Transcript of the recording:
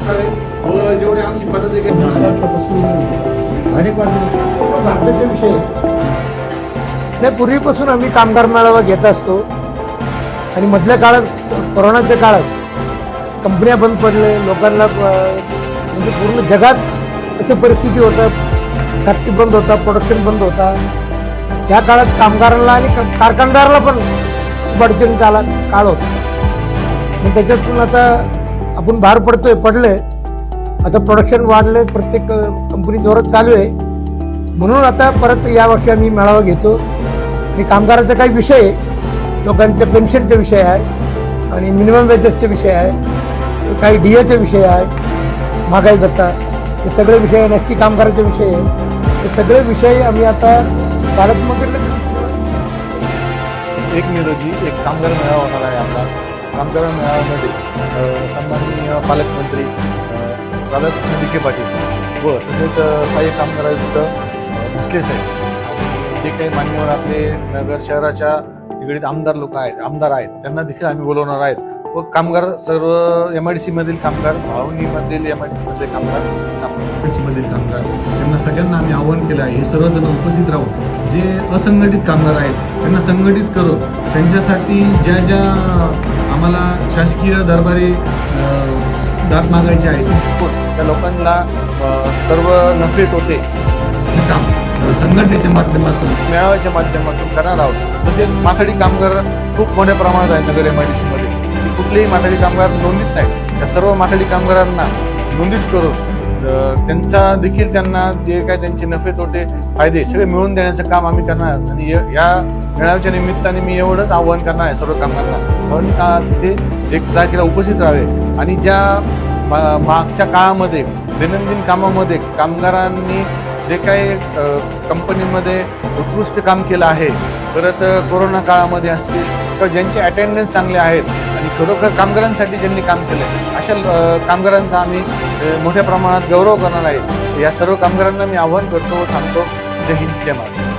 हो, जेवढे आमची पदाधिकारी अनेक भारताचे विषय. नाही पूर्वीपासून आम्ही कामगार मेळावा घेत असतो. आणि मधल्या काळात कोरोनाच्या काळात कंपन्या बंद पडले लोकांना म्हणजे पूर्ण जगात अशी परिस्थिती होतात. फॅक्टरी बंद होता प्रोडक्शन बंद होता त्या काळात कामगारांना आणि कारखानदाराला पण खूप अडचणीत आला काळ होता. मग त्याच्यातून आता आपण बाहेर पडतोय पडलंय. आता प्रोडक्शन वाढले प्रत्येक कंपनी जोरात चालू आहे. म्हणून आता परत या वर्षी आम्ही मेळावा घेतो. आणि कामगाराचा काही विषय आहे. लोकांच्या पेन्शनचा विषय आहे. आणि मिनिमम वेजेसचे विषय आहे. काही डी एचे विषय आहे. महागाई भत्ता. हे सगळे विषय एन एस टी कामगाराचे विषय आहे. हे सगळे विषय आम्ही आता पालकमंत्र्यांना एक मे रोजी एक कामगार मेळावा होणार आहे आपला. कामगार मेळाव्यामध्ये सन्माननीय पालकमंत्री राधाकृष्ण विखे पाटील व तसेच अ, सहाय्यक कामगार आयुक्त अ, भोसले साहेब. आणि जे काही मान्यवर आपले नगर शहराच्या निगडीत आमदार लोक आहेत आमदार आहेत त्यांना देखील आम्ही बोलवणार आहेत. व कामगार सर्व एम आय डी सी मधील कामगार भावनीमधील एम आय डी सी कामगार एम मधील कामगार त्यांना सगळ्यांना आम्ही आवाहन केलं आहे. हे सर्वजण उपस्थित राहून जे असंघटित कामगार आहेत त्यांना संघटित करून त्यांच्यासाठी ज्या ज्या आम्हाला शासकीय दरबारी दात मागायचे आहेत त्या लोकांना सर्व नफे तोटे चे काम संघटनेच्या माध्यमातून. मेळाव्याच्या माध्यमातून करणार आहोत. तसेच माथाडी कामगार खूप मोठ्या प्रमाणात आहेत नगर एम आय डी सीमध्ये कुठलेही माथाडी कामगार नोंदीत नाही त्या सर्व माथाडी कामगारांना नोंदीत करून त्यांचा देखील त्यांना जे काय त्यांचे नफे तोटे फायदे सगळे मिळवून देण्याचं काम आम्ही करणार आणि य- या मेळाव्याच्या निमित्ताने मी एवढंच आवाहन करणार आहे सर्व कामगारांना म्हणून का तिथे एक तारखेला उपस्थित राहावे आणि ज्या मा- मागच्या काळामध्ये दैनंदिन कामामध्ये कामगारांनी जे काही कंपनीमध्ये उत्कृष्ट काम केलं आहे परत कोरोना काळामध्ये असतील किंवा ज्यांचे अटेंडन्स चांगले आहेत आणि खरोखर कामगारांसाठी ज्यांनी काम केलं अशा कामगारांचा आम्ही मोठ्या प्रमाणात गौरव करणार आहे. या सर्व कामगारांना मी आव्हान करतो व थांबतो. जय हिंद जय महाराष्ट्र.